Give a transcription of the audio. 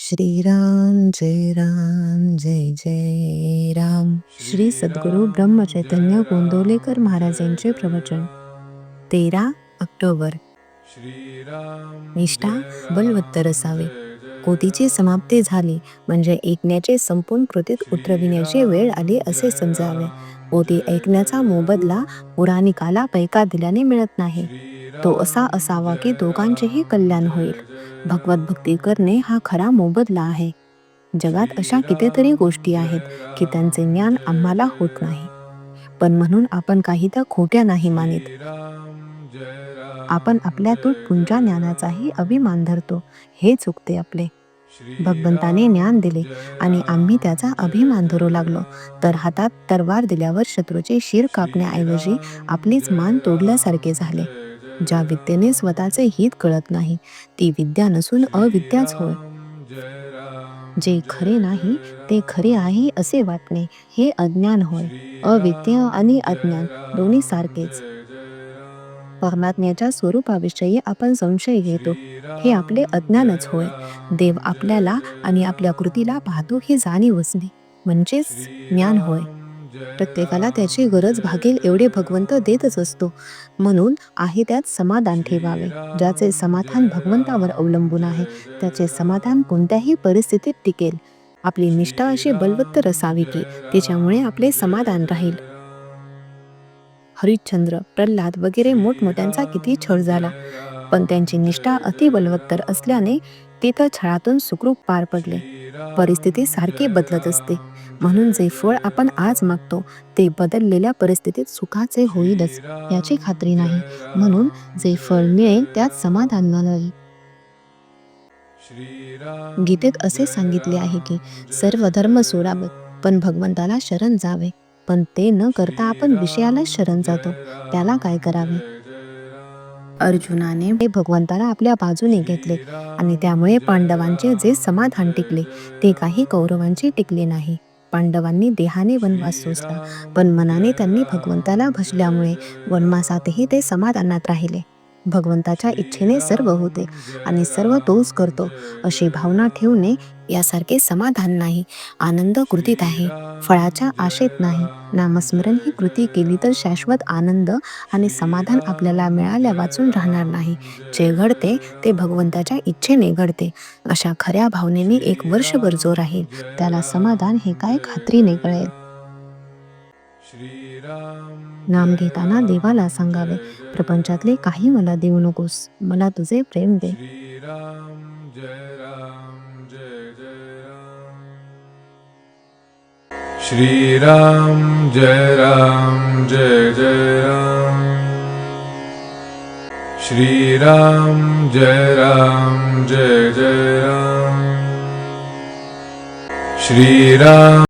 श्रीराम जय राम जय जय राम. श्री सद्गुरू ब्रह्मचैतन्य गोंदवलेकर महाराजांचे प्रवचन. तेरा ऑक्टोबर. निष्ठा बलवत्तर असावे. कोटीची समाप्ती झाली म्हणजे ऐकण्याचे संपूर्ण कृतीत उतरविण्याची वेळ आली असे समजावे. पोती ऐकण्याचा मोबदला पुराणिकाला पैका दिल्याने मिळत नाही. तो असा असावा की दोघांचेही कल्याण होईल. भगवत भक्ती करणे हा खरा मोबदला आहे. जगात अशा कितीतरी गोष्टी आहेत की त्यांचे ज्ञान आम्हाला होत नाही. पण म्हणून आपण काही त्या खोट्या नाही मानित. आपण आपल्यातून पुंजा ज्ञानाचाही अभिमान धरतो. हे चुकते आपले. भगवंताने ज्ञान दिले आणि आम्ही त्याचा अभिमान धरू लागलो. तर हातात तरवार दिल्यावर शत्रूचे शिर कापण्याऐवजी आपलीच मान तोडल्यासारखे झाले. ज्या विद्येने स्वतःचे हित कळत नाही ती विद्या नसून अविद्याच होय. जे खरे नाही ते खरे आहे असे वाटणे हे अज्ञान होय. अविद्या आणि अज्ञान दोन्ही सारखेच. परमात्म्याच्या स्वरूपाविषयी आपण संशय घेतो. हे आपले अज्ञानच होय. देव आपल्याला आणि आपल्या कृतीला पाहतो हे जाणीव असणे म्हणजेच ज्ञान होय. प्रत्येकाला त्याची गरज भागेल एवढे भगवंत देतच असतो. म्हणून आहे त्यात समाधान ठेवावे ज्याचे समाधान भगवंतावर अवलंबून आहे त्याचे समाधान कोणत्याही परिस्थितीत टिकेल. आपली निष्ठा अशी बलवत्तर असावी की तिच्यामुळे आपले समाधान राहील. हरिश्चंद्र प्रल्हाद वगैरे मोठमोठ्यांचा किती छळ झाला. पण त्यांची निष्ठा अति बलवत्तर असल्याने ते तर छळातून सुखरूप पार पडले. परिस्थिती सारखी बदलत असते. म्हणून जे फळ आपण आज मागतो ते बदललेल्या परिस्थितीत सुखाचे होईलच याची खात्री नाही. म्हणून जे फळ मिळेल त्यात समाधान नाही. गीतेत असे सांगितले आहे की सर्व धर्म सोडावेत पण भगवंताला शरण जावे. पण ते न करता आपण विषयाला शरण जातो. त्याला काय करावे? अर्जुनाने ते भगवंताला आपल्या बाजूने घेतले आणि त्यामुळे पांडवांचे जे समाधान टिकले ते काही कौरवांचे टिकले नाही. पांडवांनी देहाने वनवास सोसला पण मनाने त्यांनी भगवंताला भजल्यामुळे वनवासातही ते समाधानात राहिले. भगवंताच्या इच्छेने सर्व होते आणि सर्व तोच करतो अशी भावना ठेवणे यासारखे समाधान नाही. आनंद कृतीत आहे. फळाच्या आशेत नाही. नामस्मरण ही कृती केली तर शाश्वत आनंद आणि समाधान आपल्याला मिळाल्या वाचून राहणार नाही. जे घडते ते भगवंताच्या इच्छेने घडते. अशा खऱ्या भावनेने एक वर्षभर जो राहील त्याला समाधान हे काय खात्रीने कळेल? नाम घेताना देवाला सांगावे. प्रपंचातले काही मला देऊ नकोस. मला तुझे प्रेम दे. श्रीराम जय राम जय जय राम. श्रीराम जय राम जय जय राम. श्रीराम